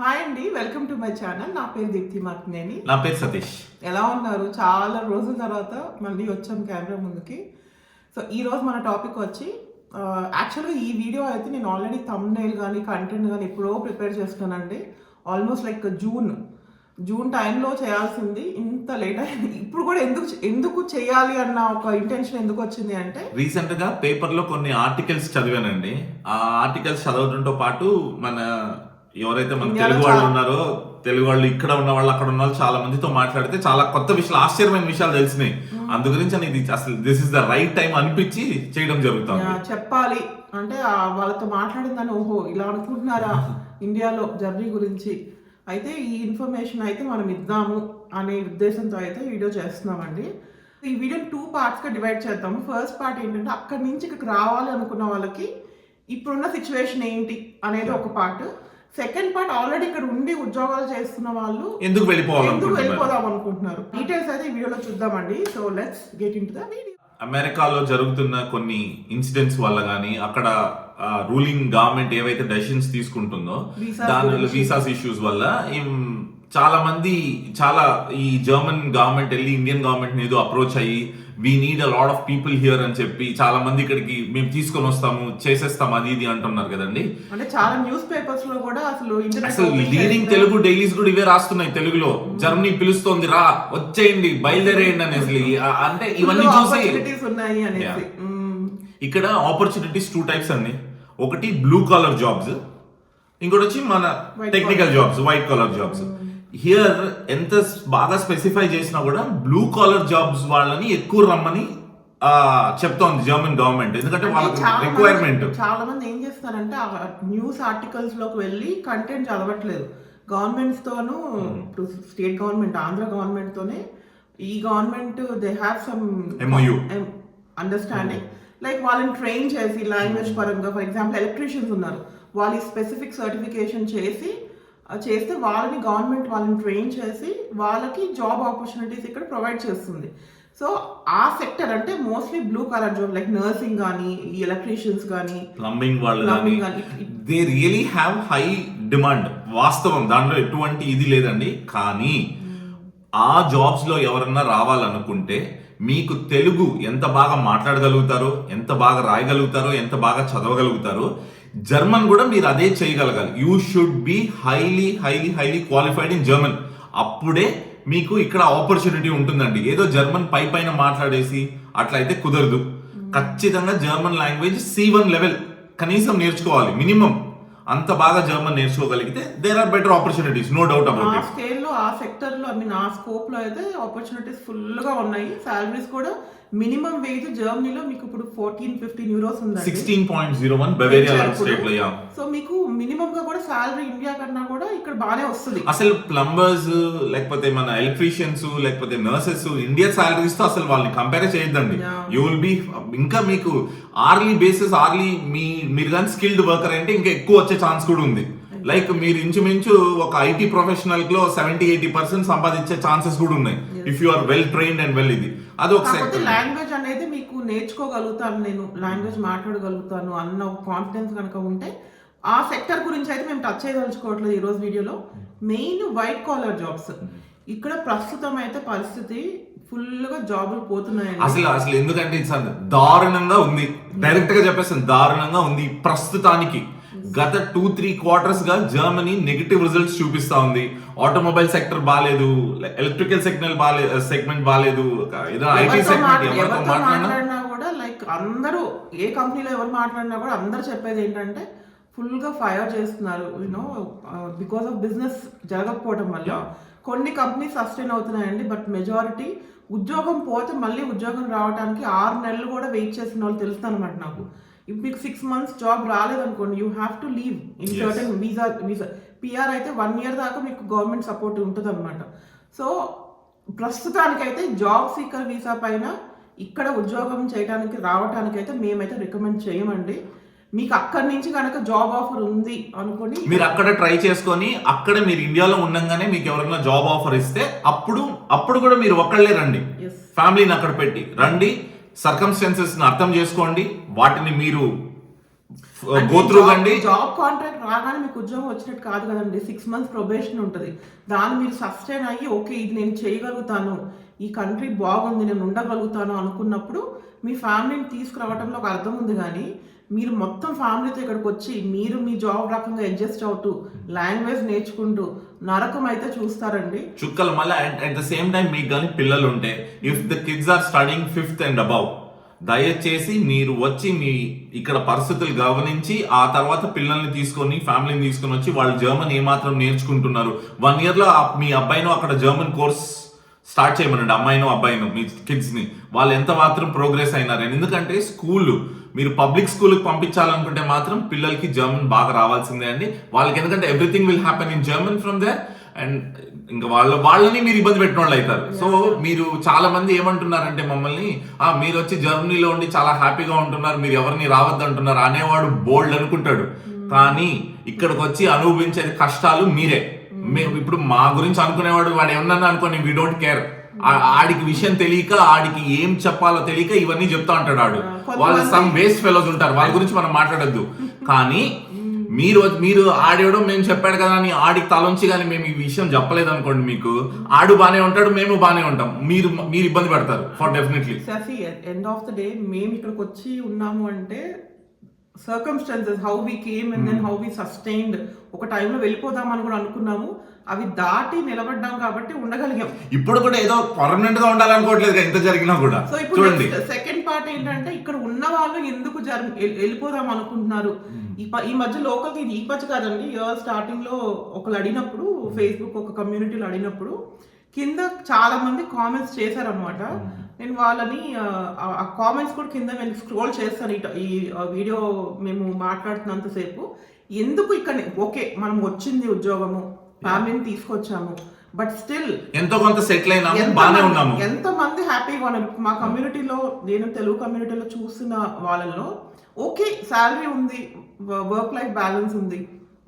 Hi అండి welcome to my channel నా పేరు దీప్తి మార్కినేని నా పేరు సతీష్. ఎలా ఉన్నారు? చాలా రోజుల తర్వాత మళ్ళీ వచ్చాం కెమెరా ముందుకి. సో ఈ రోజు మన టాపిక్ వచ్చి యాక్చువల్గా ఈ వీడియో అయితే నేను ఆల్రెడీ తమ్నైల్ కానీ కంటెంట్ కానీ ఎప్పుడో ప్రిపేర్ చేస్తున్నానండి. ఆల్మోస్ట్ లైక్ జూన్ జూన్ టైంలో చేయాల్సింది. ఇంత లేట్ అయింది. ఇప్పుడు కూడా ఎందుకు ఎందుకు చేయాలి అన్న ఒక ఇంటెన్షన్ ఎందుకు వచ్చింది అంటే రీసెంట్గా పేపర్లో కొన్ని ఆర్టికల్స్ చదివానండి. ఆ ఆర్టికల్స్ చదవడంతో పాటు మన ఎవరైతే మన తెలుగు వాళ్ళు ఉన్నారో తెలుగు వాళ్ళు ఇక్కడ ఉన్న వాళ్ళు అక్కడ ఉన్న వాళ్ళు చాలా మందితో మాట్లాడితే చాలా కొత్త విషయాలు ఆశ్చర్యమైన విషయాలు తెలిసినాయి. అందు గురించి అని ఇది అసలు this is the right time అనిపించి చేయడం జరుగుతుంది చెప్పాలి. అంటే వాళ్ళతో మాట్లాడిందని ఓహో ఇలా అనుకుంటున్నారా ఇండియాలో జర్నీ గురించి? అయితే ఈ ఇన్ఫర్మేషన్ అయితే మనం ఇద్దాము అనే ఉద్దేశంతో అయితే వీడియో చేస్తున్నామండి. ఈ వీడియోని టూ పార్ట్స్గా డివైడ్ చేద్దాము. ఫస్ట్ పార్ట్ ఏంటంటే అక్కడి నుంచి ఇక్కడికి రావాలి అనుకున్న వాళ్ళకి ఇప్పుడున్న సిచ్యువేషన్ ఏంటి అనేది ఒక పార్ట్ సెకండ్ పార్ట్ ఆల్రెడీ ఇక్కడ ఉండి ఉద్యోగాలు చేస్తున్న వాళ్ళు ఎందుకు వెళ్ళిపోదాం అనుకుంటున్నారు? డీటెయిల్స్ అయితే ఈ వీడియోలో చూద్దామండి. So let's get into the video అమెరికాలో జరుగుతున్న కొన్ని ఇన్సిడెంట్స్ వల్ల కానీ అక్కడ రూలింగ్ గవర్నమెంట్ ఏవైతే డెసిషన్స్ తీసుకుంటుందో దాని. వీసాస్ ఇష్యూస్ వల్ల చాలా మంది చాలా ఈ జర్మన్ గవర్నమెంట్ వెళ్ళి ఇండియన్ గవర్నమెంట్ ఏదో అప్రోచ్ అయ్యి we need a lot of people here అని చెప్పి చాలా మంది ఇక్కడికి మేము తీసుకొని వస్తాము చేసేస్తాం అది ఇది అంటున్నారు కదండి. అంటే చాలా న్యూస్ పేపర్స్లో కూడా అసలు అసలు లీడింగ్ తెలుగు డైలీస్ కూడా ఇవే రాస్తున్నాయి తెలుగులో. జర్మనీ పిలుస్తోంది రా వచ్చేయండి బయలుదేరేయండి అనేసి. అంటే ఇవన్నీ చూసి. ఇక్కడ ఆపర్చునిటీస్ టూ టైప్స్ అండి. ఒకటి బ్లూ కాలర్ జాబ్స్ ఇంకోటి వచ్చి మన technical jobs white collar jobs here ఎంత బాగా స్పెసిఫై చేసినా కూడా బ్లూ కాలర్ జాబ్స్ వాళ్ళని ఎక్కువ రమ్మని చెప్తోంది జర్మన్ గవర్నమెంట్ ఎందుకంటే వాళ్ళకి రిక్వైర్మెంట్ చాలా మంది ఏం చేస్తారంటే న్యూస్ ఆర్టికల్స్లోకి వెళ్ళి కంటెంట్ చదవట్లేదు. గవర్నమెంట్స్ తోను ఇప్పుడు స్టేట్ గవర్నమెంట్ ఆంధ్ర గవర్నమెంట్ తోనే ఈ government they have some MOU. Understanding like వాళ్ళని ట్రైన్ చేసి లాంగ్వేజ్ పరంగా ఫర్ ఎగ్జాంపుల్ ఎలక్ట్రీషియన్స్ ఉన్నారు. వాళ్ళు స్పెసిఫిక్ సర్టిఫికేషన్ చేసి చేస్తే వాళ్ళని గవర్నమెంట్ వాళ్ళని ట్రైన్ చేసి వాళ్ళకి జాబ్ ఆపర్చునిటీస్ ఇక్కడ ప్రొవైడ్ చేస్తుంది. సో ఆ సెక్టర్ అంటే mostly blue collar job like nursing కానీ ఎలక్ట్రీషియన్స్ కానీ ప్లంబింగ్ వాళ్ళు they really have high demand వాస్తవం. దాంట్లో ఎటువంటి ఇది లేదండి. కానీ ఆ జాబ్స్లో ఎవరన్నా రావాలనుకుంటే మీకు తెలుగు ఎంత బాగా మాట్లాడగలుగుతారో ఎంత బాగా రాయగలుగుతారో ఎంత బాగా చదవగలుగుతారో జర్మన్ కూడా మీరు అదే చేయగలగాలి. You should be highly highly highly qualified in German అప్పుడే మీకు ఇక్కడ ఆపర్చునిటీ ఉంటుందండి. ఏదో జర్మన్ పై పైన మాట్లాడేసి అట్లయితే కుదరదు. ఖచ్చితంగా German language C one level కనీసం నేర్చుకోవాలి మినిమం అంత బాగా German నేర్చుకోగలిగితే there are better opportunities no doubt uh about it స్కేల్లో ఆ సెక్టర్లో ఐ మీన్ ఆ స్కోప్లో అయితే ఆపర్చునిటీస్ ఫుల్గా ఉన్నాయి. శాలరీస్ కూడా మినిమం వేజ్ జర్మనీలో మీకు ఇప్పుడు ఫోర్టీన్ ఫిఫ్టీన్ యూరోస్ ఉందండి. Sixteen point zero one Bavaria so మీకు మినిమం గా కూడా శాలరీ ఇండియా కన్నా ఇక్కడ బాగానే వస్తుంది. అసలు ప్లంబర్స్ లేకపోతే మన ఎలక్ట్రీషియన్స్ లేకపోతే నర్సెస్ ఇండియా సాలరీస్తో అసలు వాళ్ళని కంపేర్ చేయొద్దండి. యూ విల్ బి ఇంకా మీకు ఆర్లీ బేసిస్ ఆర్లీ మీ మీరు కానీ స్కిల్డ్ వర్కర్ అంటే ఇంకా ఎక్కువ వచ్చే ఛాన్స్ కూడా ఉంది. లైక్ మీరు ఇంచుమించు ఒక ఐటీ ప్రొఫెషనల్లో సెవెంటీ ఎయిటీ పర్సెంట్ సంపాదించే ఛాన్సెస్ కూడా ఉన్నాయి. If you are well trained and well ఇది. అది ఒక లాంగ్వేజ్ అనేది మీకు నేర్చుకోగలుగుతాను నేను లాంగ్వేజ్ మాట్లాడగలుగుతాను అన్న కాన్ఫిడెన్స్ కనుక ఉంటే ఆ సెక్టర్ గురించి అయితే మేము టచ్ చేయదలుచుకోవట్లేదు ఈ రోజు వీడియోలో. మెయిన్ వైట్ కాలర్ జాబ్స్ ఇక్కడ ప్రస్తుతం అయితే పరిస్థితి ఫుల్గా జాబులు పోతున్నాయండి. అసలు అసలు ఎందుకంటే దారుణంగా ఉంది. డైరెక్ట్గా చెప్పేస్తాను దారుణంగా ఉంది ప్రస్తుతానికి. గత టూ త్రీ క్వార్టర్స్గా జర్మనీ నెగిటివ్ రిజల్ట్స్ చూపిస్తా ఉంది. ఆటోమొబైల్ సెక్టర్ బాగాలేదు ఎలక్ట్రికల్ సెగ్మెంట్ బాగాలేదు సెగ్మెంట్ బాగాలేదు ఏదో ఐటీ సెగ్మెంట్ ఎవరితో మాట్లాడినా. కూడా లైక్ అందరూ ఏ కంపెనీలో ఎవరు మాట్లాడినా కూడా అందరూ చెప్పేది ఏంటంటే ఫుల్గా ఫైర్ చేస్తున్నారు you know because of business జరగకపోవడం వల్ల. కొన్ని కంపెనీస్ సస్టైన్ అవుతున్నాయండి బట్ మెజారిటీ ఉద్యోగం పోతే మళ్ళీ ఉద్యోగం రావడానికి ఆరు నెలలు కూడా వెయిట్ చేసిన వాళ్ళు తెలుసు అనమాట నాకు ఇప్పుడు మీకు సిక్స్ మంత్స్ జాబ్ రాలేదనుకోండి you have to leave in. Certain visa visa PR అయితే వన్ ఇయర్ దాకా మీకు గవర్నమెంట్ సపోర్ట్ ఉంటుంది అనమాట సో ప్రస్తుతానికైతే జాబ్ సీకర్ వీసా పైన ఇక్కడ ఉద్యోగం చేయడానికి రావడానికి అయితే మేమైతే రికమెండ్ చేయమండి మీకు అక్కడి నుంచి కనుక జాబ్ ఆఫర్ ఉంది అనుకోండి. మీరు అక్కడ ట్రై చేసుకొని అక్కడ మీరు ఇండియాలో ఉండంగానే మీకు ఎవరైనా జాబ్ ఆఫర్ ఇస్తే అప్పుడు అప్పుడు కూడా మీరు ఒక్కళ్ళే రండి. ఫ్యామిలీని అక్కడ పెట్టి రండి. సర్కమ్స్టెన్సెస్ అర్థం చేసుకోండి. వాటిని మీరు జాబ్ కాంట్రాక్ట్ రాగానే మీకు ఉద్యోగం వచ్చినట్టు కాదు కదండి. సిక్స్ మంత్స్ ప్రొబేషన్ ఉంటుంది. దాన్ని మీరు సస్టైన్ అయ్యి ఓకే ఇది నేను చేయగలుగుతాను. ఈ కంట్రీ బాగుంది నేను ఉండగలుగుతాను అనుకున్నప్పుడు మీ ఫ్యామిలీని తీసుకురావడంలో ఒక అర్థం ఉంది కానీ మీరు మొత్తం ఫ్యామిలీతో ఇక్కడికి వచ్చి మీరు మీ జాబ్ రకంగా అడ్జస్ట్ అవుతూ లాంగ్వేజ్ నేర్చుకుంటూ నరకం అయితే చూస్తారండి. చుక్కలు మళ్ళీ అట్ ద సేమ్ టైం మీకు కానీ పిల్లలు ఉంటే if the kids are studying fifth and above దయచేసి మీరు వచ్చి మీ ఇక్కడ పరిస్థితులు గమనించి ఆ తర్వాత పిల్లల్ని తీసుకొని ఫ్యామిలీని తీసుకొని వచ్చి వాళ్ళు జర్మన్ ఏమాత్రం నేర్చుకుంటున్నారు. వన్ ఇయర్లో ఆ- మీ అబ్బాయిను అక్కడ జర్మన్ కోర్స్ స్టార్ట్ చేయమనండి అమ్మాయిను అబ్బాయిను మీ కిడ్స్ని. వాళ్ళు ఎంత మాత్రం ప్రోగ్రెస్ అయినారు. ఎందుకంటే స్కూల్ మీరు పబ్లిక్ స్కూల్కి పంపించాలనుకుంటే మాత్రం పిల్లలకి జర్మన్ బాగా రావాల్సిందే అండి. వాళ్ళకి ఎందుకంటే everything will happen in German from there and ఇంకా వాళ్ళ వాళ్ళని మీరు ఇబ్బంది పెట్టిన వాళ్ళు అవుతారు సో మీరు చాలా మంది ఏమంటున్నారంటే మమ్మల్ని ఆ మీరు వచ్చి జర్మనీలో ఉండి చాలా హ్యాపీగా ఉంటున్నారు. మీరు ఎవరిని రావద్దు అంటున్నారు అనేవాడు బోల్డ్ అనుకుంటాడు. కానీ ఇక్కడికి వచ్చి అనుభవించేది కష్టాలు మీరే. మేము ఇప్పుడు మా గురించి అనుకునేవాడు వాడు ఏమన్నా అనుకోని వీ డోంట్ కేర్ ఆడికి విషయం తెలియక ఆడికి ఏం చెప్పాలో తెలియక ఇవన్నీ చెప్తా ఉంటాడు ఆడు. వాళ్ళ సమ్ వేస్ట్ ఫెలోస్ ఉంటారు. వాళ్ళ గురించి మనం మాట్లాడొద్దు. కానీ మీరు మీరు ఆడేయడం మేము చెప్పాడు కదా అని ఆడికి తలొంచి కానీ మేము ఈ విషయం చెప్పలేదు అనుకోండి మీకు. ఆడు బానే ఉంటాడు మేము బానే ఉంటాం. మీరు మీరు ఇబ్బంది పెడతారు for definitely end of the day మేము ఇక్కడికి వచ్చి ఉన్నాము అంటే circumstances how we came and then how we sustained ఒక టైంలో వెళ్ళిపోదామని కూడా అనుకున్నాము. అవి దాటి నిలబడ్డాం కాబట్టి ఉండగలిగాం. ఇప్పుడు కూడా ఏదో పర్మనెంట్గా ఉండాలనుకోవట్లేదు ఇంత జరిగినా కూడా. సో ఇప్పుడు సెకండ్ పార్ట్ ఏంటంటే ఇక్కడ ఉన్న వాళ్ళు ఎందుకు జర్ వెళ్ళిపోదాం అనుకుంటున్నారు? ఈ ప- ఈ మధ్య లోకల్ ఇది ఈ మధ్య కాదండి ఇయర్ స్టార్టింగ్లో ఒకళ్ళు అడిగినప్పుడు ఫేస్బుక్ ఒక కమ్యూనిటీలో అడిగినప్పుడు కింద చాలా మంది కామెంట్స్ చేశారనమాట నేను వాళ్ళని ఆ, కామెంట్స్ కూడా కింద నేను స్క్రోల్ చేస్తాను ఇట- ఈ వీడియో మేము మాట్లాడుతున్నంతసేపు ఎందుకు ఇక్కడ ఓకే మనం వచ్చింది ఉద్యోగము ఫ్యామిలీని తీసుకొచ్చాము బట్ స్టిల్ ఎంతో కొంత సెటిల్ అయినాము ఉన్నాము. ఎంత మంది హ్యాపీగా ఉన్నారు. మా కమ్యూనిటీలో నేను తెలుగు కమ్యూనిటీలో చూసిన వాళ్ళలో ఓకే శాలరీ ఉంది వర్క్ లైఫ్ బ్యాలెన్స్ ఉంది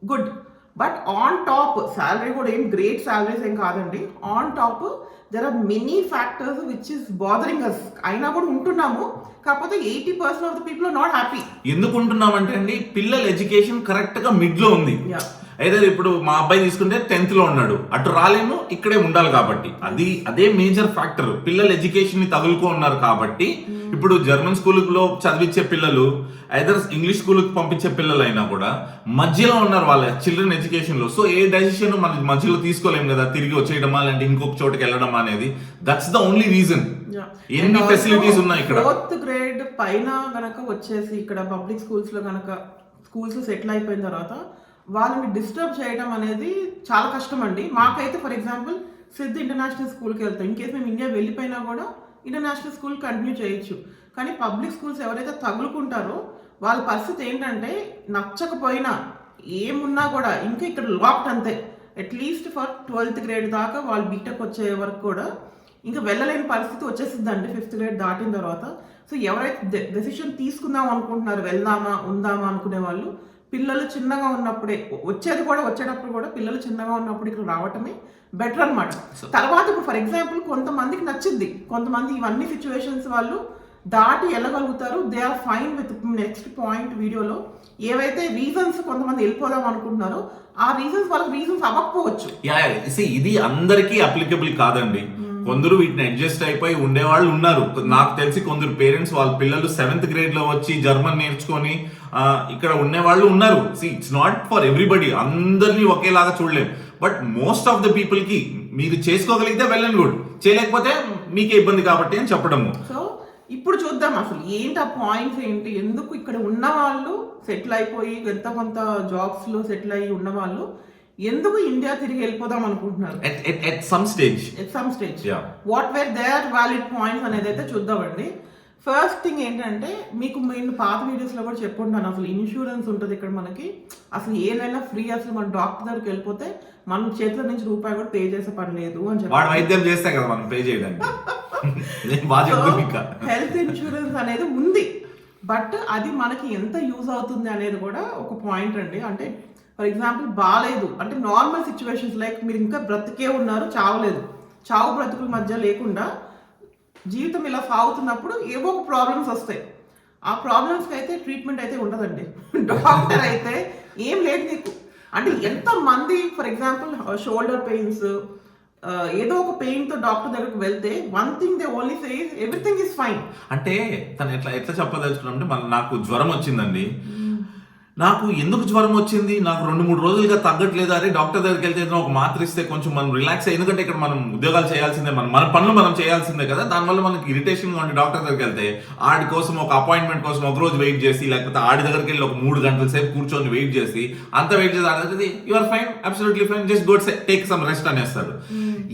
good but on top salary కూడా ఏం గ్రేట్ శాలరీస్ ఏం కాదండి. On top there are many factors which is bothering us అయినా కూడా ఉంటున్నాము. కాకపోతే eighty percent of the people are not happy ఎందుకు ఉంటున్నామంటే అండి పిల్లల ఎడ్యుకేషన్ కరెక్ట్గా మిడ్లో ఉంది. అయితే ఇప్పుడు మా అబ్బాయి తీసుకుంటే టెన్త్లో ఉన్నాడు. అటు రాలేము ఇక్కడే ఉండాలి కాబట్టి. అది అదే మేజర్ ఫ్యాక్టర్ పిల్లలు ఎడ్యుకేషన్ని తగులుకో ఉన్నారు కాబట్టి. ఇప్పుడు జర్మన్ స్కూల్లో చదివించే పిల్లలు ఐదర్ ఇంగ్లీష్ స్కూల్కి పంపించే పిల్లలు అయినా కూడా మధ్యలో ఉన్నారు వాళ్ళ చిల్డ్రన్ ఎడ్యుకేషన్లో. సో ఏ డెసిషన్ మన మధ్యలో తీసుకోలేము కదా తిరిగి వచ్చేయడమా లేదంటే ఇంకొక చోటకి వెళ్ళడం అనేది. దట్స్ ద ఓన్లీ రీజన్ ఎన్ని ఫెసిలిటీస్ ఉన్నాయి ఇక్కడ? ఫోర్త్ గ్రేడ్ పైన గనక వచ్చేసి ఇక్కడ పబ్లిక్ స్కూల్స్లో గనక స్కూల్స్ సెటిల్ అయిపోయిన తర్వాత వాళ్ళని డిస్టర్బ్ చేయడం అనేది చాలా కష్టం అండి మాకైతే ఫర్ ఎగ్జాంపుల్ సిద్ధ్ ఇంటర్నేషనల్ స్కూల్కి వెళ్తాం. ఇన్ కేస్ మేము ఇండియా వెళ్ళిపోయినా కూడా ఇంటర్నేషనల్ స్కూల్ కంటిన్యూ చేయొచ్చు. కానీ పబ్లిక్ స్కూల్స్ ఎవరైతే తగులుకుంటారో వాళ్ళ పరిస్థితి ఏంటంటే నచ్చకపోయినా ఏమున్నా కూడా ఇంకా ఇక్కడ లాక్డ్ అంతే. అట్లీస్ట్ ఫర్ ట్వెల్త్ గ్రేడ్ దాకా వాళ్ళు బీటెక్ వచ్చే వరకు కూడా ఇంకా వెళ్ళలేని పరిస్థితి వచ్చేసిందండి ఫిఫ్త్ గ్రేడ్ దాటిన తర్వాత. సో ఎవరైతే డెసిషన్ తీసుకుందాం అనుకుంటున్నారు వెళ్దామా ఉందామా అనుకునే వాళ్ళు పిల్లలు చిన్నగా ఉన్నప్పుడే వచ్చేది కూడా వచ్చేటప్పుడు కూడా పిల్లలు చిన్నగా ఉన్నప్పుడు ఇక్కడ రావటమే బెటర్ అన్నమాట. తర్వాత ఇప్పుడు ఫర్ ఎగ్జాంపుల్ కొంతమందికి నచ్చింది. కొంతమంది ఇవన్నీ సిచ్యువేషన్స్ వాళ్ళు దాటి వెళ్ళగలుగుతారు. They are fine with next point వీడియోలో. ఏవైతే రీజన్స్ కొంతమంది వెళ్ళిపోదాం అనుకుంటున్నారో ఆ రీజన్స్ వాళ్ళకి రీజన్స్ అవ్వకపోవచ్చు. ఇది అందరికీ అప్లికబుల్ కాదండి. కొందరు వీటిని అడ్జస్ట్ అయిపోయి ఉండేవాళ్ళు ఉన్నారు. నాకు తెలిసి కొందరు పేరెంట్స్ వాళ్ళ పిల్లలు సెవెంత్ గ్రేడ్లో వచ్చి జర్మన్ నేర్చుకొని ఇక్కడ ఉండేవాళ్ళు ఉన్నారు. See it's not for everybody అందరినీ ఒకేలాగా చూడలేం. బట్ మోస్ట్ ఆఫ్ ద పీపుల్కి మీరు చేసుకోగలిగితే వెళ్ళండి గుడ్ చేయలేకపోతే మీకే ఇబ్బంది కాబట్టి అని చెప్పడము. సో ఇప్పుడు చూద్దాం అసలు ఏంటి ఆ పాయింట్స్ ఏంటి? ఎందుకు ఇక్కడ ఉన్న వాళ్ళు సెటిల్ అయిపోయి ఎంత కొంత జాబ్స్లో సెటిల్ అయ్యి ఉన్న వాళ్ళు ఎందుకు ఇండియా తిరిగి వెళ్ళిపోదాం అనుకుంటున్నారు? At some stage at some stage. What were their valid points అనేది అయితే చూద్దామండి. ఫస్ట్ థింగ్ ఏంటంటే మీకు నేను పాత వీడియోస్లో కూడా చెప్పుంటాను అసలు ఇన్సూరెన్స్ ఉంటుంది ఇక్కడ మనకి. అసలు ఏదైనా ఫ్రీ అసలు మన డాక్టర్ దగ్గరికి వెళ్ళిపోతే మన చేతుల నుంచి రూపాయి కూడా పే చేసే పని లేదు అని చెప్పి. వైద్యం చేస్తే కదా మనం పే చేయడానికి. హెల్త్ ఇన్సూరెన్స్ అనేది ఉంది. బట్ అది మనకి ఎంత యూజ్ అవుతుంది అనేది కూడా ఒక పాయింట్ అండి. అంటే ఫర్ ఎగ్జాంపుల్ బాగాలేదు అంటే నార్మల్ సిచ్యువేషన్స్ లైక్ మీరు ఇంకా బ్రతికే ఉన్నారు చావలేదు. చావు బ్రతుకుల మధ్య లేకుండా జీవితం ఇలా సాగుతున్నప్పుడు ఏవో ఒక ప్రాబ్లమ్స్ వస్తాయి. ఆ ప్రాబ్లమ్స్కి అయితే ట్రీట్మెంట్ అయితే ఉండదండి. డాక్టర్ అయితే ఏం లేదు నీకు. అంటే ఎంత మంది ఫర్ ఎగ్జాంపుల్ షోల్డర్ పెయిన్స్ ఏదో ఒక పెయిన్తో డాక్టర్ దగ్గరికి వెళ్తే one thing they only say everything is fine అంటే తను ఎట్లా ఎట్లా చెప్పదలుచుకున్నామంటే మన నాకు జ్వరం వచ్చిందండి. నాకు ఎందుకు జ్వరం వచ్చింది? నాకు రెండు మూడు రోజులుగా తగ్గట్లేదు అరే డాక్టర్ దగ్గరికి వెళ్తే ఒక మాత్ర ఇస్తే కొంచెం మనం రిలాక్స్ అయ్యి ఎందుకంటే ఇక్కడ మనం ఉద్యోగాలు చేయాల్సిందే మన మన పనులు మనం చేయాల్సిందే కదా. దానివల్ల మనకి ఇరిటేషన్గా ఉండి డాక్టర్ దగ్గరికి వెళ్తే ఆడి కోసం ఒక అపాయింట్మెంట్ కోసం ఒక రోజు వెయిట్ చేసి లేకపోతే ఆడి దగ్గరికి వెళ్ళి ఒక మూడు గంటల సేపు కూర్చొని వెయిట్ చేసి అంత వెయిట్ చేసి ఆడి you're fine absolutely fine just go take some rest అనేస్తాడు.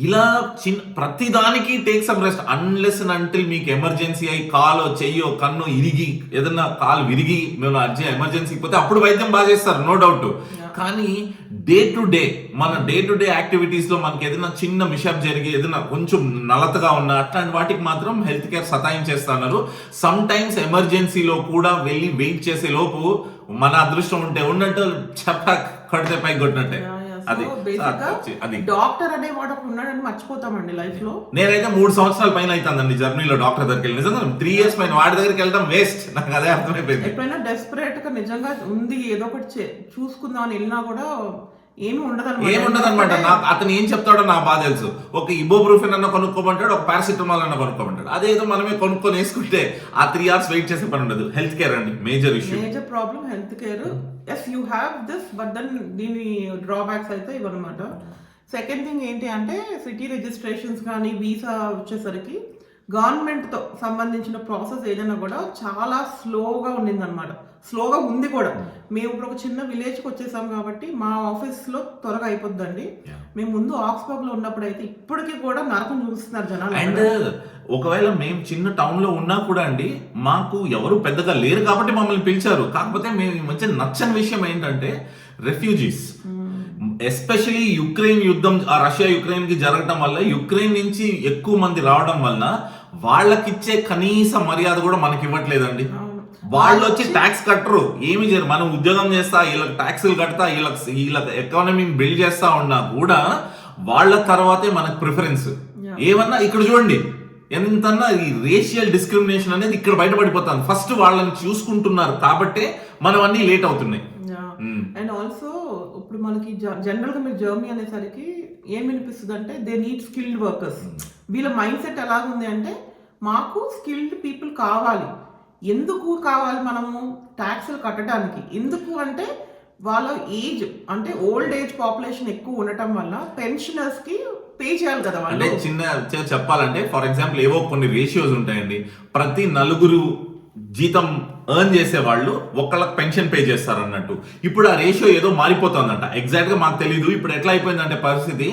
ఇలా చిన్న ప్రతి దానికి take some rest unless until మీకు ఎమర్జెన్సీ అయి కాలో చెయ్యో కన్ను ఇరిగి ఏదన్నా కాలు విరిగి మేము అర్జెంట్ ఎమర్జెన్సీ పోతే అప్పుడు వైద్యం బాగా చేస్తారు నో డౌట్ కానీ డే టు డే మన డే టు డే యాక్టివిటీస్లో మనకి ఏదైనా చిన్న మిషప్ జరిగి ఏదైనా కొంచెం నలతగా ఉన్న అట్లాంటి వాటికి మాత్రం హెల్త్ కేర్ సతాయించేస్తున్నారు సమ్ టైమ్స్ ఎమర్జెన్సీలో కూడా వెళ్ళి వెయిట్ చేసే లోపు మన అదృష్టం ఉంటే ఉన్నట్టు చెప్ప కొడితే పై కొట్టినట్టే. డాక్టర్ అనే వాడు ఉన్నాడని మర్చిపోతామండి లైఫ్లో నేనైతే మూడు సంవత్సరాల పైన అవుతుందండి జర్నీలో డాక్టర్ దగ్గరికి వెళ్ళి. నిజంగా త్రీ ఇయర్స్ పైన వాడి దగ్గరికి వెళ్ళడం వేస్ట్ నాకు అదే అర్థమైపోయింది. ఎప్పుడైనా డెస్పరేట్గా నిజంగా ఉంది ఏదో ఒకటి చూసుకుందాం అని వెళ్ళినా కూడా ఏమి ఉండదు ఏముండదు అనమాట నాకు అతను ఏం చెప్తాడో నాకు బాగా తెలుసు. ఒక ఇబోబ్రూఫిన్ అన్న కొనుక్కోమంటాడు ఒక పారాసిటమాల్ అన్న కొనుక్కోమంటాడు. అదేదో మనమే కొనుక్కొని వేసుకుంటే ఆ త్రీ అవర్స్ వెయిట్ చేసే పని ఉండదు. హెల్త్ కేర్ అండి major issue major problem health care as you have this but then దీని డ్రాబ్యాక్స్ అయితే ఇవన్నమాట సెకండ్ థింగ్ ఏంటి అంటే సిటీ రిజిస్ట్రేషన్స్ కానీ వీసా వచ్చేసరికి గవర్నమెంట్తో సంబంధించిన ప్రాసెస్ ఏదైనా కూడా చాలా స్లోగా ఉండిందన్నమాట. స్లోగా ఉంది కూడా. మేము ఇప్పుడు ఒక చిన్న విలేజ్కి వచ్చేసాం కాబట్టి మా ఆఫీస్లో త్వరగా అయిపోద్దండి. మేము ముందు ఆక్స్బర్గ్లో ఉన్నప్పుడు అయితే ఇప్పటికీ కూడా నరకం చూపిస్తున్నారు జనాలు అండ్ ఒకవేళ మేము చిన్న టౌన్లో ఉన్నా కూడా అండి మాకు ఎవరు పెద్దగా లేరు కాబట్టి మమ్మల్ని పిలిచారు. కాకపోతే మేము మధ్య నచ్చని విషయం ఏంటంటే రెఫ్యూజీస్ ఎస్పెషలీ యుక్రెయిన్ యుద్ధం ఆ రష్యా యుక్రెయిన్కి జరగడం వల్ల యుక్రెయిన్ నుంచి ఎక్కువ మంది రావడం వలన వాళ్ళకిచ్చే కనీస మర్యాద కూడా మనకి ఇవ్వట్లేదండి. వాళ్ళు వచ్చి ట్యాక్స్ కట్టరు. ఏమి చేయరు. మనం ఉద్యోగం చేస్తా వీళ్ళకి ట్యాక్స్లు కడతా వీళ్ళకి వీళ్ళకి ఎకానమీని బిల్డ్ చేస్తా ఉన్నా కూడా వాళ్ళ తర్వాతే మనకు ప్రిఫరెన్స్. ఏమన్నా ఇక్కడ చూడండి. ఎంతన్నా ఈ రేషియల్ డిస్క్రిమినేషన్ అనేది ఇక్కడ బయటపడిపోతాను ఫస్ట్ వాళ్ళని చూసుకుంటున్నారు కాబట్టే మనం అన్ని లేట్ అవుతున్నాయి. అండ్ ఆల్సో ఇప్పుడు మనకి జనరల్గా మీరు జర్మనీ అనేసరికి ఏం వినిపిస్తుంది అంటే దే నీడ్ స్కిల్డ్ వర్కర్స్ వీళ్ళ మైండ్ సెట్ ఎలాగుంది అంటే మాకు స్కిల్డ్ పీపుల్ కావాలి. ఎందుకు కావాలి మనము ట్యాక్స్లు కట్టడానికి? ఎందుకు అంటే వాళ్ళ ఏజ్ అంటే ఓల్డ్ ఏజ్ పాపులేషన్ ఎక్కువ ఉండటం వల్ల పెన్షనర్స్కి పే చేయాలి కదా అంటే చిన్న చెప్పాలంటే ఫర్ ఎగ్జాంపుల్ ఏవో కొన్ని రేషియోస్ ఉంటాయండి. ప్రతి నలుగురు జీతం ఎర్న్ చేసే వాళ్ళు ఒకళ్ళకి పెన్షన్ పే చేస్తారు అన్నట్టు. ఇప్పుడు ఆ రేషియో ఏదో మారిపోతుందంట. ఎగ్జాక్ట్గా మాకు తెలియదు ఇప్పుడు ఎట్లా అయిపోయిందంటే పరిస్థితి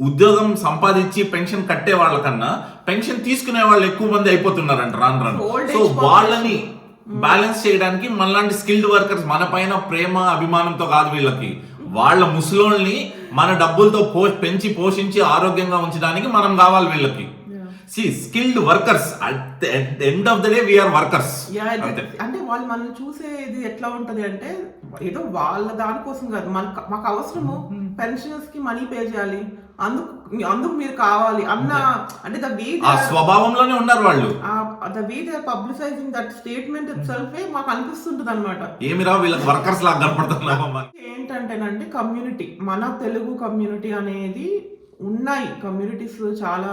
ఉద్యోగం సంపాదించి పెన్షన్ కట్టే వాళ్ళకన్నా పెన్షన్ తీసుకునే వాళ్ళు ఎక్కువ మంది అయిపోతున్నారంట రాను రాను. సో వాళ్ళని బ్యాలెన్స్ చేయడానికి మనలాంటి స్కిల్డ్ వర్కర్స్ మన పైన ప్రేమ అభిమానంతో కాదు వీళ్ళకి. వాళ్ళ ముసలోళ్ళని మన డబ్బులతో పో పెంచి పోషించి ఆరోగ్యంగా ఉంచడానికి మనం కావాలి వీళ్ళకి. See skilled workers at end of the day we are workers అంటే వాళ్ళు మనం చూసేది ఎట్లా ఉంటది అంటే ఏదో వాళ్ళ దానికోసం కాదు. మనకు మాకు అవసరము పెన్షనర్స్కి మనీ పే చేయాలి. అందుకు అందుకు మీరు కావాలి అన్న అంటే ద వే ఆ స్వభావంలోనే ఉన్నారు వాళ్ళు. The way they publicising that statement self మాకు అనిపిస్తుంటది అనమాట ఏమిరా వీళ్ళకి వర్కర్స్ లాగా కనపడుతున్నామా ఏంటంటేనండి కమ్యూనిటీ మన తెలుగు కమ్యూనిటీ అనేది ఉన్నాయి. కమ్యూనిటీస్ చాలా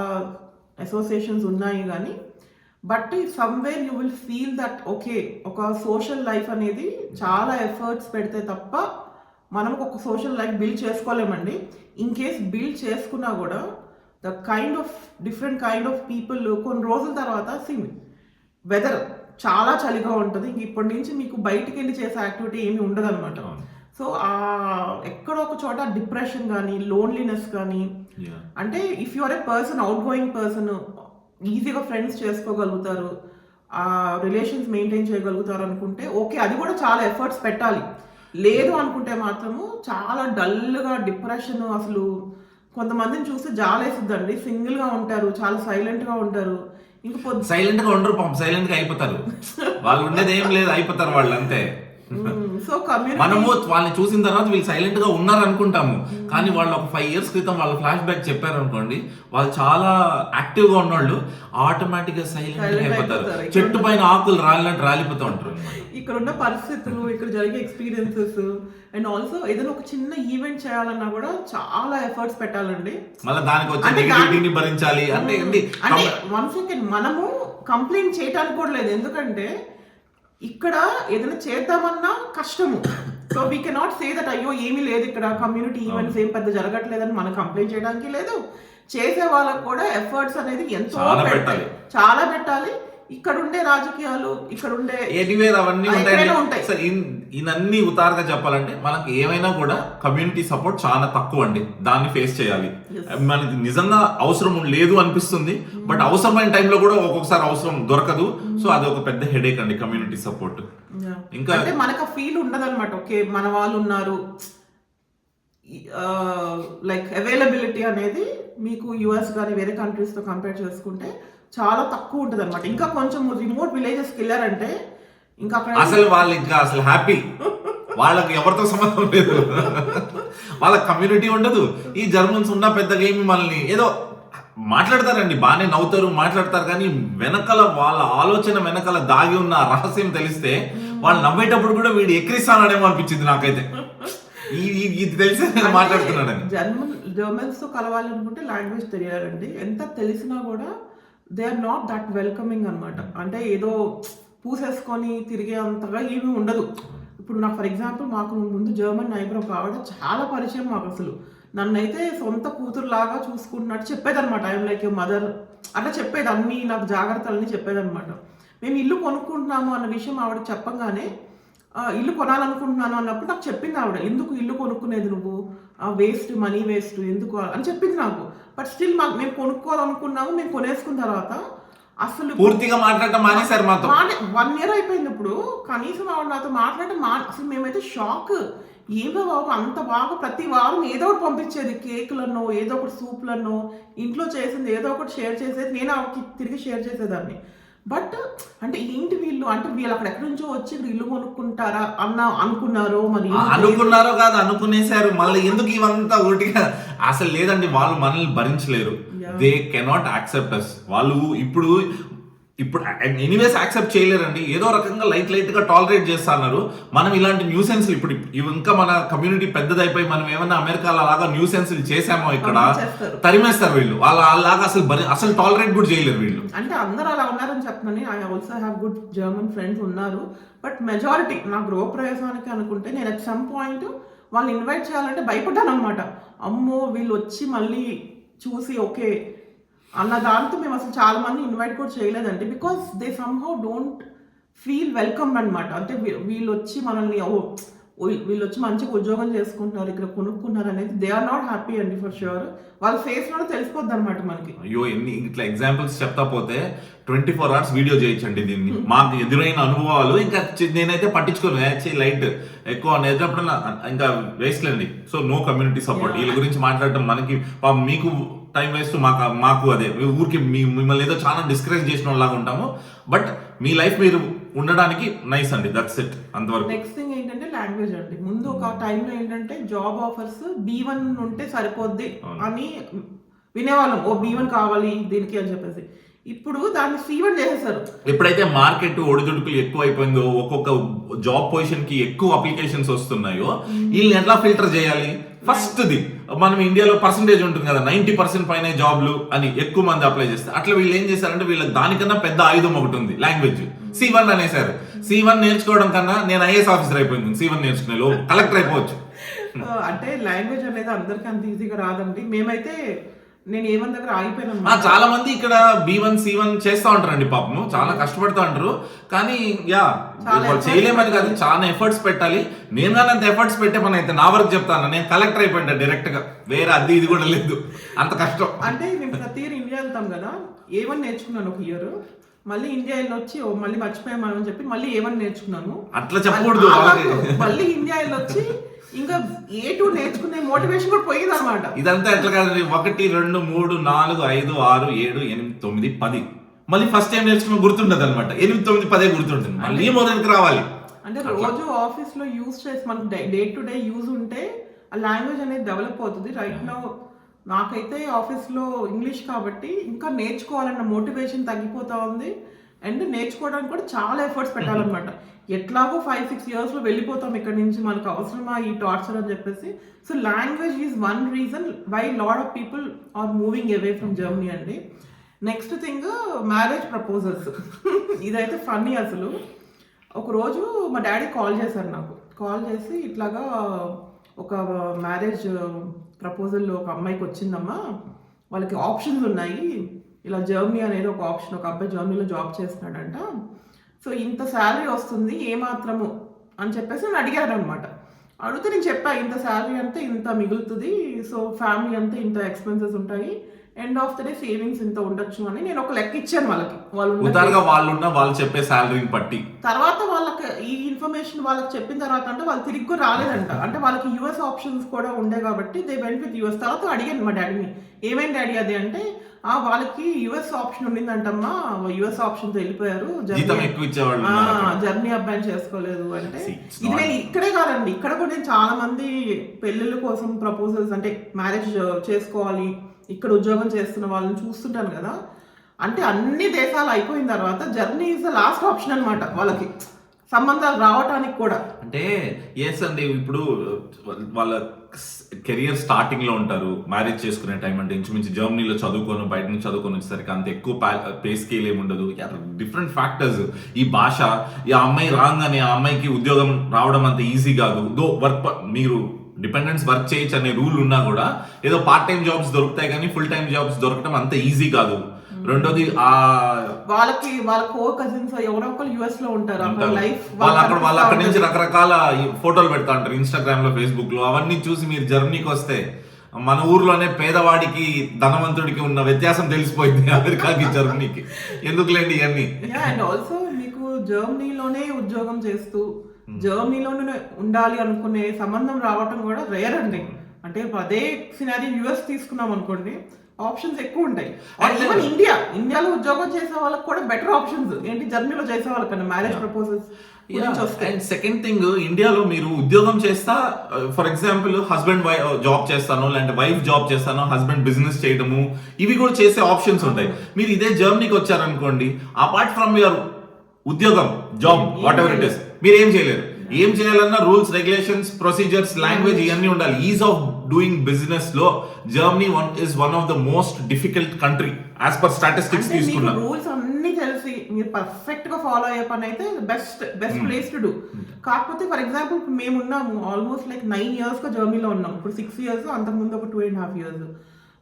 అసోసియేషన్స్ ఉన్నాయి కానీ but somewhere you will feel that okay ఒక సోషల్ లైఫ్ అనేది చాలా ఎఫర్ట్స్ పెడితే తప్ప మనం ఒక సోషల్ లైఫ్ బిల్డ్ చేసుకోలేమండి. ఇన్ కేస్ బిల్డ్ చేసుకున్నా కూడా the kind of different kind of people కొన్ని రోజుల తర్వాత సిమ్ వెదర్ చాలా చలిగా ఉంటుంది. ఇంక ఇప్పటి నుంచి మీకు బయటికి వెళ్ళి చేసే యాక్టివిటీ ఏమి ఉండదు అనమాట సో ఆ ఎక్కడో ఒక చోట డిప్రెషన్ కానీ లోన్లీనెస్ కానీ అంటే if you are a person outgoing person ఈజీగా ఫ్రెండ్స్ చేసుకోగలుగుతారు ఆ రిలేషన్స్ మెయింటైన్ చేయగలుగుతారు అనుకుంటే ఓకే అది కూడా చాలా ఎఫర్ట్స్ పెట్టాలి. లేదు అనుకుంటే మాత్రము చాలా డల్గా డిప్రెషన్ అసలు కొంతమందిని చూస్తే జాలేసిద్దండి. సింగిల్గా ఉంటారు చాలా సైలెంట్గా ఉంటారు. ఇంకా సైలెంట్గా సైలెంట్గా ఉండరు పాపం సైలెంట్గా అయిపోతారు. వాళ్ళు ఉండేది ఏం లేదు అయిపోతారు వాళ్ళు అంతే. సో మనము వాళ్ళని చూసిన తర్వాత వీళ్ళు సైలెంట్గా ఉన్నారు అనుకుంటాము కానీ వాళ్ళు ఒక ఫైవ్ ఇయర్స్ క్రితం వాళ్ళ ఫ్లాష్ బ్యాక్ చెప్పారు అనుకోండి వాళ్ళు చాలా యాక్టివ్గా ఉన్నవాళ్ళు ఆటోమేటిక్గా సైలెంట్ అయిపోతారు. చెట్టు పైన ఆకులు రాలినట్టు రాలిపోతూ ఉంటారు ఇక్కడ ఉన్న పరిస్థితులు ఇక్కడ జరిగే ఎక్స్పీరియన్సెస్ అండ్ ఆల్సో ఏదైనా ఒక చిన్న ఈవెంట్ చేయాలన్నా కూడా చాలా ఎఫర్ట్స్ పెట్టాలండి. మళ్ళీ దానికి వచ్చే భరించాలి అంటే అంటే వన్ సెకండ్ మనము కంప్లైంట్ చేయడానికి కూడా లేదు. ఎందుకంటే ఇక్కడ ఏదైనా చేద్దామన్నా కష్టము. So we cannot say that అయ్యో ఏమీ లేదు ఇక్కడ. కమ్యూనిటీ ఈవెంట్స్ ఏం పెద్ద జరగట్లేదని మనం కంప్లైంట్ చేయడానికి లేదు. చేసే వాళ్ళకు కూడా ఎఫర్ట్స్ అనేది ఎంతో పెట్టాలి. చాలా పెట్టాలి. ఇక్కడ ఉండే రాజకీయాలు ఇక్కడ ఉండే ఎనీవేర్ అవన్నీ ఉంటాయి. సార్ ఇవన్నీ ఉతారుగా చెప్పాలంటే మనకి ఏమైనా కూడా కమ్యూనిటీ సపోర్ట్ చాలా తక్కువ అండి. దాన్ని ఫేస్ చేయాలి. మనకి నిజంగా అవసరం లేదు అనిపిస్తుంది బట్ అవసరమైన టైంలో కూడా ఒక్కొక్కసారి అవసరం దొరకదు. సో అది ఒక పెద్ద హెడేక్ అండి కమ్యూనిటీ సపోర్ట్. ఇంకా- అంటే మనకు ఫీల్ ఉండదన్నమాట. ఓకే మన వాళ్ళు ఉన్నారు. లైక్ అవైలబిలిటీ అనేది మీకు యుఎస్ కానీ వేరే countries తో కంపేర్ చేసుకుంటే చాలా తక్కువ ఉంటుంది అనమాట ఇంకా కొంచెం రిమోట్ విలేజెస్కి వెళ్ళారంటే ఇంకా అక్కడ అసలు వాళ్ళు ఇంకా అసలు హ్యాపీ వాళ్ళకి ఎవరితో సంబంధం లేదు. వాళ్ళ కమ్యూనిటీ ఉండదు. ఈ జర్మన్స్ ఉన్న పెద్ద గేమ్ మనల్ని ఏదో మాట్లాడతారండి బాగానే నవ్వుతారు మాట్లాడతారు కానీ వెనకాల వాళ్ళ ఆలోచన వెనకాల దాగి ఉన్న రహస్యం తెలిస్తే వాళ్ళు నవ్వేటప్పుడు కూడా వీడు ఎక్కిరిస్తానడేమో అనిపించింది నాకైతే. ఇది తెలిసే నేను మాట్లాడుతున్నాడని జర్మన్ జర్మన్స్తో కలవాలనుకుంటే లాంగ్వేజ్ తెలియాలండి. ఎంత తెలిసినా కూడా they are not that welcoming అన్నమాట. అంటే ఏదో పూసేసుకొని తిరిగే అంతగా ఏమీ ఉండదు. ఇప్పుడు నాకు ఫర్ ఎగ్జాంపుల్ మాకు ముందు జర్మన్ నైబర్ కావడం ఆవిడ చాలా పరిచయం మాకు అసలు. నన్నైతే సొంత కూతురులాగా చూసుకుంటున్నట్టు చెప్పేదన్నమాట. ఐఎమ్ లైక్ మదర్ అట్లా చెప్పేది అన్ని నాకు జాగ్రత్తలన్నీ చెప్పేదన్నమాట. మేము ఇల్లు కొనుక్కుంటున్నాము అన్న విషయం ఆవిడ చెప్పగానే ఇల్లు కొనాలనుకుంటున్నాను అన్నప్పుడు నాకు చెప్పింది ఆవిడ. ఎందుకు ఇల్లు కొనుక్కునేది నువ్వు? వేస్ట్ మనీ వేస్ట్ ఎందుకు అని చెప్పింది నాకు. బట్ స్టిల్ మాకు మేము కొనుక్కోవాలనుకున్నాము మేము కొనేసుకున్న తర్వాత అసలు పూర్తిగా మాట్లాడటం మానేశారు మాతో. వన్ ఇయర్ అయిపోయింది ఇప్పుడు. కనీసం ఆవిడ నాతో మాట్లాడటం మా అసలు మేమైతే షాక్ ఏమో బాబు అంత బాగా ప్రతి వారం ఏదో ఒకటి పంపించేది. కేకులనో ఏదో ఒకటి సూప్లనో ఇంట్లో చేసింది ఏదో ఒకటి షేర్ చేసేది. నేను ఆవిడకి తిరిగి షేర్ చేసేదాన్ని. బట్ అంటే ఏంటి వీళ్ళు? అంటే వీళ్ళు అక్కడ ఎక్కడి నుంచో వచ్చి ఇక్కడ ఇల్లు కొనుక్కుంటారా అన్న అనుకున్నారో మరి? అనుకున్నారో కాదు అనుకునేశారు. మళ్ళీ ఎందుకు ఇవంతా ఒకటిగా అసలు లేదండి వాళ్ళు మనల్ని భరించలేరు. దే కెనాట్ యాక్సెప్ట్ అస్ వాళ్ళు ఇప్పుడు ఇప్పుడు ఎనీవేస్ యాక్సెప్ట్ చేయలేరండి. ఏదో రకంగా లైట్ లైట్గా టాలరేట్ చేస్తున్నారు. మనం ఇలాంటి న్యూసెన్స్ ఇప్పుడు ఇవి ఇంకా మన కమ్యూనిటీ పెద్దదైపోయి మనం ఏమన్నా అమెరికాలో అలాగా న్యూసెన్స్ చేసామో ఇక్కడ. తరిమేస్తారు వీళ్ళు. వాళ్ళ అలాగా అసలు అసలు టాలరేట్ కూడా చేయలేరు వీళ్ళు. అంటే అందరూ అలా ఉన్నారని చెప్పనని I also have good German friends ఉన్నారు. బట్ మెజారిటీ నా గృహ ప్రవేశానికి అనుకుంటే నేను అట్ సమ్ పాయింట్ వాళ్ళు ఇన్వైట్ చేయాలంటే భయపడ్డాను అనమాట అమ్మో వీళ్ళు వచ్చి మళ్ళీ చూసి ఓకే అన్న దాంతో మేము అసలు చాలా మంది ఇన్వైట్ కూడా చేయలేదండి. Because they somehow don't feel welcome అన్నమాట. అంటే వీళ్ళు వచ్చి మనల్ని ఓ వీళ్ళు వచ్చి మంచిగా ఉద్యోగం చేసుకుంటున్నారు ఇక్కడ కొనుక్కున్నారు అనేది దే ఆర్ నాట్ హ్యాపీ అండి ఫర్ షూర్ వాళ్ళ ఫేస్లో తెలిసిపోద్ది అనమాట మనకి. అయ్యో ఎన్ని ఇట్లా ఎగ్జాంపుల్స్ చెప్తా పోతే ట్వంటీ ఫోర్ అవర్స్ వీడియో చేయొచ్చండి దీన్ని. మాకు ఎదురైన అనుభవాలు ఇంకా నేనైతే పట్టించుకోను. లైట్ ఎక్కువ ఎదురప్పుడు ఇంకా వేస్ట్లేండి సో నో కమ్యూనిటీ సపోర్ట్ వీళ్ళ గురించి మాట్లాడటం మనకి మీకు టైం వేస్ట్ మాకు మాకు అదే. ఊరికి మీ మిమ్మల్ని ఏదో చాలా డిస్కరేజ్ చేసిన వాళ్ళలాగా ఉంటాము. బట్ మీ లైఫ్ మీరు ఉండడానికి నైస్ అండి. దట్స్ ఇట్ అంతవరకు. నెక్స్ట్ థింగ్ ఏంటంటే లాంగ్వేజ్ అండి. ముందు ఒక టైంలో ఏంటంటే జాబ్ ఆఫర్స్ బీ వన్ ఉంటే సరిపోద్ది అని వినేవాళ్ళం. ఓ బీ వన్ కావాలి దీనికి అని చెప్పేసి. ఇప్పుడు దాన్ని సి వన్ చేసేసారు. ఎప్పుడైతే మార్కెట్ ఒడిదుడుకులు ఎక్కువ అయిపోయిందో ఒక్కొక్క జాబ్ పొజిషన్కి ఎక్కువ అప్లికేషన్స్ వస్తున్నాయో వీళ్ళని ఎట్లా ఫిల్టర్ చేయాలి? ఫస్ట్ ది మనం ఇండియాలో పర్సంటేజ్ ఉంటుంది కదా నైన్టీ పర్సెంట్ పైన జాబ్లు అని ఎక్కువ మంది అప్లై చేస్తే అట్లా వీళ్ళు ఏం చేశారంటే వీళ్ళకి దానికన్నా పెద్ద ఆయుధం ఒకటి ఉంది లాంగ్వేజ్. సి వన్ అనేసారు సి వన్ నేర్చుకోవడం కన్నా నేను ఐఏఎస్ ఆఫీసర్ అయిపోయింది. సి వన్ నేర్చుకునే కలెక్టర్ అయిపోవచ్చు. అంటే లాంగ్వేజ్ అనేది అందరికీ అంత ఈజీగా రాదండి. మేమైతే నేను ఏమని దగ్గర ఆగిపోయాను. చాలా మంది ఇక్కడ బి వన్ సి వన్ చేస్తా ఉంటారండి పాపము. చాలా కష్టపడతా ఉంటారు. కానీ యా చేయలేమని కాదు చాలా ఎఫర్ట్స్ పెట్టాలి. నేను కానీ అంత ఎఫర్ట్స్ పెట్టే పని అయితే నా వరకు చెప్తాను నేను కలెక్టర్ అయిపోయింటా డైరెక్ట్గా వేరే అది ఇది కూడా లేదు. అంత కష్టం. అంటే మేము ప్రతి ఇయర్ ఇండియా వెళ్తాం కదా. ఏవన్ నేర్చుకున్నాను ఒక ఇయర్ మళ్ళీ ఇండియా వెళ్ళి వచ్చి మళ్ళీ మర్చిపోయాం మనం అని చెప్పి మళ్ళీ ఏవన్ నేర్చుకున్నాను. అట్లా చెప్పకూడదు మళ్ళీ ఇండియా వెళ్ళి వచ్చి ఇంకా ఏ టూ నేర్చుకునే మోటివేషన్ కూడా పోయింది అనమాట ఇదంతా ఎట్లా కాదండి? ఒకటి రెండు మూడు నాలుగు ఐదు ఆరు ఏడు ఎనిమిది తొమ్మిది పది. మళ్ళీ ఫస్ట్ టైం నేర్చుకున్న గుర్తుండదు అనమాట ఎనిమిది తొమ్మిది పదే గుర్తుంటుంది. మళ్ళీ మొదటికి రావాలి. అంటే రోజు ఆఫీస్లో యూజ్ చేసి మనకు డే టు డే యూజ్ ఉంటే ఆ లాంగ్వేజ్ అనేది డెవలప్ అవుతుంది. రైట్ నో నాకైతే ఆఫీస్లో ఇంగ్లీష్ కాబట్టి ఇంకా నేర్చుకోవాలన్న మోటివేషన్ తగ్గిపోతా ఉంది. అండ్ నేర్చుకోవడానికి కూడా చాలా ఎఫర్ట్స్ పెట్టాలన్నమాట. ఎట్లాగో ఫైవ్ సిక్స్ ఇయర్స్లో వెళ్ళిపోతాం ఇక్కడ నుంచి మనకు అవసరమా ఈ టార్చర్ అని చెప్పేసి. So language is one reason why lot of people are moving away from Germany అండి. నెక్స్ట్ థింగ్ మ్యారేజ్ ప్రపోజల్స్ ఇదైతే ఫన్నీ అసలు. ఒక రోజు మా డాడీ కాల్ చేశారు నాకు. కాల్ చేసి ఇట్లాగా ఒక మ్యారేజ్ ప్రపోజల్ ఒక అమ్మాయికి వచ్చిందమ్మా. వాళ్ళకి ఆప్షన్స్ ఉన్నాయి. ఇలా జర్మనీ అనేది ఒక ఆప్షన్ ఒక అబ్బాయి జర్మనీలో జాబ్ చేస్తున్నాడంట. సో ఇంత శాలరీ వస్తుంది ఏమాత్రము అని చెప్పేసి నన్ను అడిగారు అనమాట అడిగితే నేను చెప్పా ఇంత శాలరీ అంటే ఇంత మిగులుతుంది సో ఫ్యామిలీ అంతా ఇంత ఎక్స్పెన్సెస్ ఉంటాయి end of the day savings ఇంత ఉండొచ్చు అని నేను ఒక లెక్క ఇచ్చాను వాళ్ళకి. వాళ్ళు వాళ్ళు వాళ్ళు చెప్పే శాలరీని బట్టి. తర్వాత వాళ్ళకి ఈ ఇన్ఫర్మేషన్ వాళ్ళకి చెప్పిన తర్వాత అంటే వాళ్ళు తిరిగి కూడా రాలేదంట. అంటే వాళ్ళకి యుఎస్ ఆప్షన్స్ కూడా ఉండే కాబట్టి దే వెంట్ విత్ యుఎస్. తర్వాత అడిగాను మా డాడీని ఏమైంది డాడీ అది? అంటే ఆ వాళ్ళకి యుఎస్ ఆప్షన్ ఉండిందంటమ్మా. యుఎస్ ఆప్షన్తో వెళ్ళిపోయారు. జర్మనీ అబ్బాయిని చేసుకోలేదు అంటే. ఇది నేను ఇక్కడే కాదండి. ఇక్కడ కూడా నేను చాలా మంది పెళ్ళిళ్ళ కోసం ప్రపోజల్స్ అంటే మ్యారేజ్ చేసుకోవాలి ఇక్కడ ఉద్యోగం చేస్తున్న వాళ్ళని చూస్తుంటాను కదా. అంటే అన్ని దేశాలు అయిపోయిన తర్వాత journey is the last option అన్నమాట వాళ్ళకి. సంబంధాలు రావటానికి కూడా. అంటే ఎస్ అండి ఇప్పుడు వాళ్ళ కెరియర్ స్టార్టింగ్లో ఉంటారు మ్యారేజ్ చేసుకునే టైం అంటే ఇంచుమించు జర్మనీలో చదువుకొని బయట నుంచి చదువుకొని వచ్చేసరికి అంత ఎక్కువ పే స్కేల్ ఏమి ఉండదు. డిఫరెంట్ ఫ్యాక్టర్స్ ఈ భాష ఈ అమ్మాయి రాగానే ఆ అమ్మాయికి ఉద్యోగం రావడం అంత ఈజీ కాదు. దో వర్క్ మీరు డిపెండెన్స్ వర్క్ చేయొచ్చు అనే రూల్ ఉన్నా కూడా ఏదో పార్ట్ టైం జాబ్స్ దొరుకుతాయి కానీ ఫుల్ టైం జాబ్స్ దొరకడం అంత ఈజీ కాదు. రెండోది ఆ వాళ్ళకి వాళ్ళ కో కజిన్స్ ఎవరో ఒకరు యుఎస్లో ఉంటారు. లైఫ్ వాళ్ళు అక్కడ వాళ్ళు అక్కడ నుంచి రకరకాల ఫోటోలు పెడతా ఉంటారు ఇన్స్టాగ్రామ్లో ఫేస్బుక్లో. అవన్నీ చూసి మీరు జర్నీకి వస్తే మన ఊర్లోనే పేదవాడికి ధనవంతుడికి ఉన్న వ్యత్యాసం తెలిసిపోయింది అమెరికాకి జర్మనీకి ఎందుకులేండి ఇవన్నీ? అండ్ ఆల్సో మీకు జర్మనీలోనే ఉద్యోగం చేస్తూ జర్మనీలోనే ఉండాలి అనుకునే సంబంధం రావటం కూడా రేర్ అండి. అంటే అదే సినారీ యుఎస్ తీసుకున్నాం అనుకోండి ఆప్షన్స్ ఎక్కువ ఉంటాయి ఈవెన్ ఇండియా ఇండియాలో ఉద్యోగం చేసే వాళ్ళకి కూడా బెటర్ ఆప్షన్స్ ఏంటి జర్మనీలో చేసే వాళ్ళకన్నా marriage proposals and second thing ఇండియాలో మీరు ఉద్యోగం చేస్తా ఫర్ ఎగ్జాంపుల్ హస్బెండ్ వై జాబ్ చేస్తాను లేదంటే వైఫ్ జాబ్ చేస్తాను హస్బెండ్ బిజినెస్ చేయడము ఇవి కూడా చేసే ఆప్షన్స్ ఉంటాయి. మీరు ఇదే జర్మనీకి వచ్చారనుకోండి అపార్ట్ ఫ్రమ్ యువర్ ఉద్యోగం job whatever it is మీరు ఏం చేయలేరు. ఏం చేయాలన్నా రూల్స్ రెగ్యులేషన్స్ ప్రొసీజర్స్ లాంగ్వేజ్ ఇవన్నీ ఉండాలి. ఈజ్ ఆఫ్ డూయింగ్ బిజినెస్లో Germany one is one of the most difficult country as per statistics తీసుకున్నా రూల్స్ అన్ని తెలిసి. మీరు పర్ఫెక్ట్గా ఫాలో అయ్యే పని అయితే best best place to do కాకపోతే ఫర్ ఎగ్జాంపుల్ మేము ఉన్నాము ఆల్మోస్ట్ లైక్ నైన్ ఇయర్స్గా జర్మనీలో ఉన్నాం. ఇప్పుడు సిక్స్ ఇయర్స్ అంతకుముందు ఒక two and half years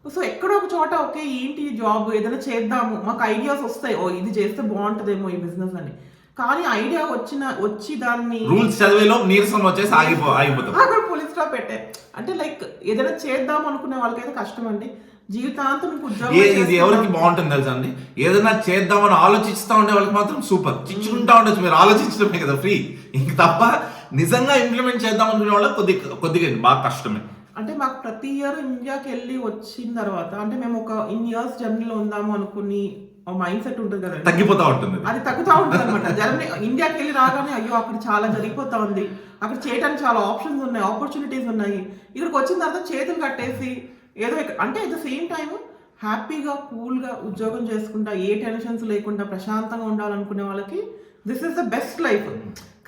so ఎక్కడో ఒక చోట ఓకే ఏంటి జాబ్ ఏదైనా చేద్దాము మాకు ఐడియాస్ వస్తాయి. ఓ ఇది చేస్తే బాగుంటుందేమో ఈ బిజినెస్ అని. కానీ ఐడియా వచ్చిన వచ్చి దాన్ని రూల్స్ చదివేలో నీరసం వచ్చేసి ఆగిపో ఆగిపోతాం. అక్కడ పోలీస్లో పెట్టే అంటే లైక్ ఏదైనా చేద్దాం అనుకునే వాళ్ళకైతే కష్టం అండి జీవితాంతం ఇది. ఎవరికి బాగుంటుంది తెలుసా అండి? ఏదైనా చేద్దామని ఆలోచిస్తా ఉండే వాళ్ళకి మాత్రం సూపర్. చిచ్చుకుంటా ఉండొచ్చు మీరు ఆలోచించడమే కదా ఫ్రీ. ఇంక తప్ప నిజంగా ఇంప్లిమెంట్ చేద్దాం అనుకునే వాళ్ళకి కొద్ది కొద్దిగా బాగా కష్టమే. అంటే మాకు ప్రతి ఇయర్ ఇండియాకి వెళ్ళి వచ్చిన తర్వాత అంటే మేము ఒక ఇన్ ఇయర్స్ జర్నీలో ఉందాము అనుకుని మైండ్ సెట్ ఉంటుంది కదండి. తగ్గిపోతా ఉంటుంది. అది. తగ్గుతూ ఉంటుంది అనమాట జర్మనీ ఇండియాకి వెళ్ళి రాగానే అయ్యో అక్కడ చాలా జరిగిపోతా ఉంది. అక్కడ చేయడానికి చాలా ఆప్షన్స్ ఉన్నాయి ఆపర్చునిటీస్ ఉన్నాయి. ఇక్కడికి వచ్చిన తర్వాత చేతులు కట్టేసి ఏదో అంటే అట్ ద సేమ్ టైం హ్యాపీగా కూల్గా ఉద్యోగం చేసుకుంటా ఏ టెన్షన్స్ లేకుండా ప్రశాంతంగా ఉండాలనుకునే వాళ్ళకి this is the best life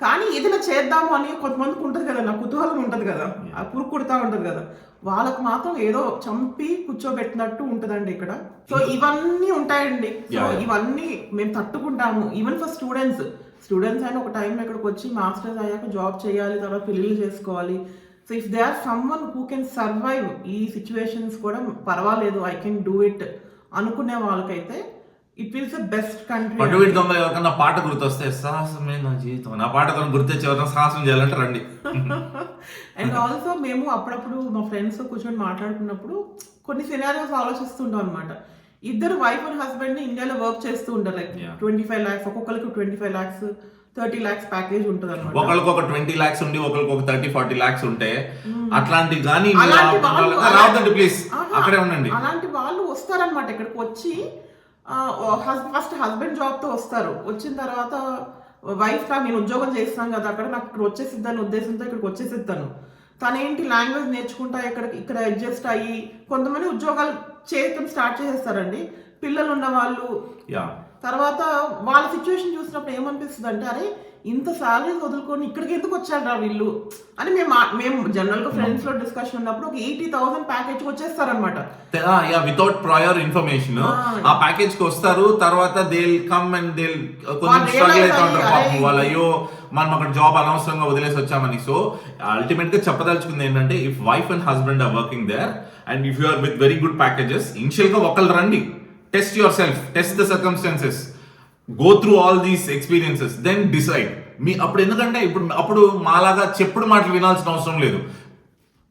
కానీ ఏదైనా చేద్దాము అని కొంతమందికి ఉంటుంది కదా నా కుతూహలం ఉంటుంది కదా ఆ పురుగు కుడతా ఉంటుంది కదా. వాళ్ళకి మాత్రం ఏదో చంపి కూర్చోబెట్టినట్టు ఉంటుందండి ఇక్కడ. సో ఇవన్నీ ఉంటాయండి. సో. ఇవన్నీ మేము తట్టుకుంటాము. ఈవెన్ ఫర్ స్టూడెంట్స్ స్టూడెంట్స్ అయినా ఒక టైంలో ఇక్కడికి వచ్చి మాస్టర్స్ అయ్యాక జాబ్ చేయాలి తర్వాత పెళ్ళిళ్ళు చేసుకోవాలి. So if they are someone who can survive ఈ సిచ్యువేషన్స్ కూడా పర్వాలేదు ఐ కెన్ డూ ఇట్ అనుకునే వాళ్ళకైతే ఇట్ ద బెస్ట్ కంట్రీ పట్టుబడి దొంగ ఎవరికన్నా పాట గుర్తొస్తే సాహసమే నా జీవితం. నా పాట కొన్ని గుర్తొచ్చి ఎవరైనా సాహసం చేయాలంటే రండి. అండ్ ఆల్సో మేము అప్పుడప్పుడు మా ఫ్రెండ్స్ కూర్చొని మాట్లాడుకున్నప్పుడు కొన్ని సినారియోస్ ఆలోచిస్తుంటాం అనమాట ఇద్దరు వైఫ్ అండ్ హస్బెండ్ ఇండియాలో వర్క్ చేస్తూ ఉంటారు. లైక్. ట్వంటీ ఫైవ్ ల్యాక్స్ ఒక్కొక్కరికి twenty five lakhs thirty lakhs package ఉంటుంది అనమాట ఒకరికి ఒక ట్వంటీ లాక్స్ ఉండి ఒకరికి ఒక థర్టీ ఫార్టీ లాక్స్ ఉంటే అట్లాంటివి కానీ అలాంటి వాళ్ళు- రావద్దండి ప్లీజ్. అక్కడే ఉండండి. అలాంటి వాళ్ళు వస్తారనమాట ఇక్కడికి వచ్చి ఫస్ట్ హస్బెండ్ జాబ్తో వస్తారు. వచ్చిన తర్వాత వైఫ్గా నేను ఉద్యోగం చేస్తాను కదా అక్కడ నాకు ఇక్కడ వచ్చేసిద్దని ఉద్దేశంతో ఇక్కడికి వచ్చేసిద్దాను. తనేంటి లాంగ్వేజ్ నేర్చుకుంటా ఇక్కడ ఇక్కడ అడ్జస్ట్ అయ్యి కొంతమంది ఉద్యోగాలు చేయటం స్టార్ట్ చేసేస్తారండి. పిల్లలు ఉన్న వాళ్ళు యా. తర్వాత వాళ్ళ సిచ్యువేషన్ చూసినప్పుడు ఏమనిపిస్తుంది అంటే అరే ఇంత సాలరీ వదులుకొని ఇక్కడికి ఎందుకు వచ్చారా వీళ్ళు? అని మేము మేము జనరల్గా ఫ్రెండ్స్లో డిస్కషన్ ఉన్నప్పుడు ఒక ఎయిటీ థౌసండ్ ప్యాకేజ్ వచ్చేస్తారనమాట వితౌట్ ప్రయర్ ఇన్ఫర్మేషన్. ఆ. ప్యాకేజ్కి వస్తారు తర్వాత దే కమ్ అండ్ దే కొంచెం స్ట్రగుల్ realize అవుతా ఉంటారు అయ్యి, పాపం. అరే, వాళ్ళు అయ్యో మనం అక్కడ జాబ్ అనవసరంగా వదిలేసి వచ్చామని. సో అల్టిమేట్గా చెప్పదలుచుకుంది ఏంటంటే if wife and husband are working there and if you are with very good packages ఇనిషియల్గా ఒకళ్ళు రండి. Test yourself test the circumstances go through all these experiences then decide మీ అప్పుడు ఎందుకంటే ఇప్పుడు అప్పుడు మాలాగా చెప్పుడు మాటలు వినాల్సిన అవసరం లేదు.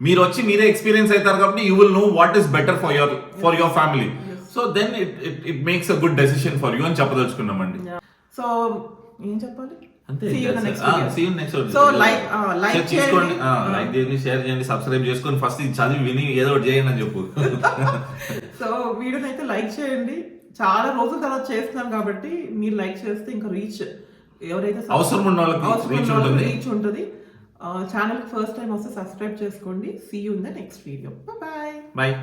మీరు వచ్చి మీరే ఎక్స్పీరియన్స్ అవుతారు కాబట్టి you will know what is better for your for your family so then it it it makes a good decision for you అని చెప్పదలుచుకున్నామండి. సో ఏం చెప్పాలి? అంతే See you in the next Ah, video. see you next video. So, like, uh, like Share చేసుకోండి. చేయండి. Like చేయండి share చేయండి subscribe చేసుకొని ఫస్ట్ ఇది చదివి విని ఏదో ఒకటి చేయండి అని చెప్పు. సో వీడియోని అయితే లైక్ చేయండి. చాలా రోజుల తర్వాత చేస్తున్నాం కాబట్టి మీరు లైక్ చేస్తే ఇంకా రీచ్ ఎవరైతే అవసరం ఉన్న వాళ్ళకి. రీచ్ ఉంటుంది. ఛానల్ ఫస్ట్ టైం వస్తే సబ్స్క్రైబ్ చేసుకోండి. See you in the next video bye bye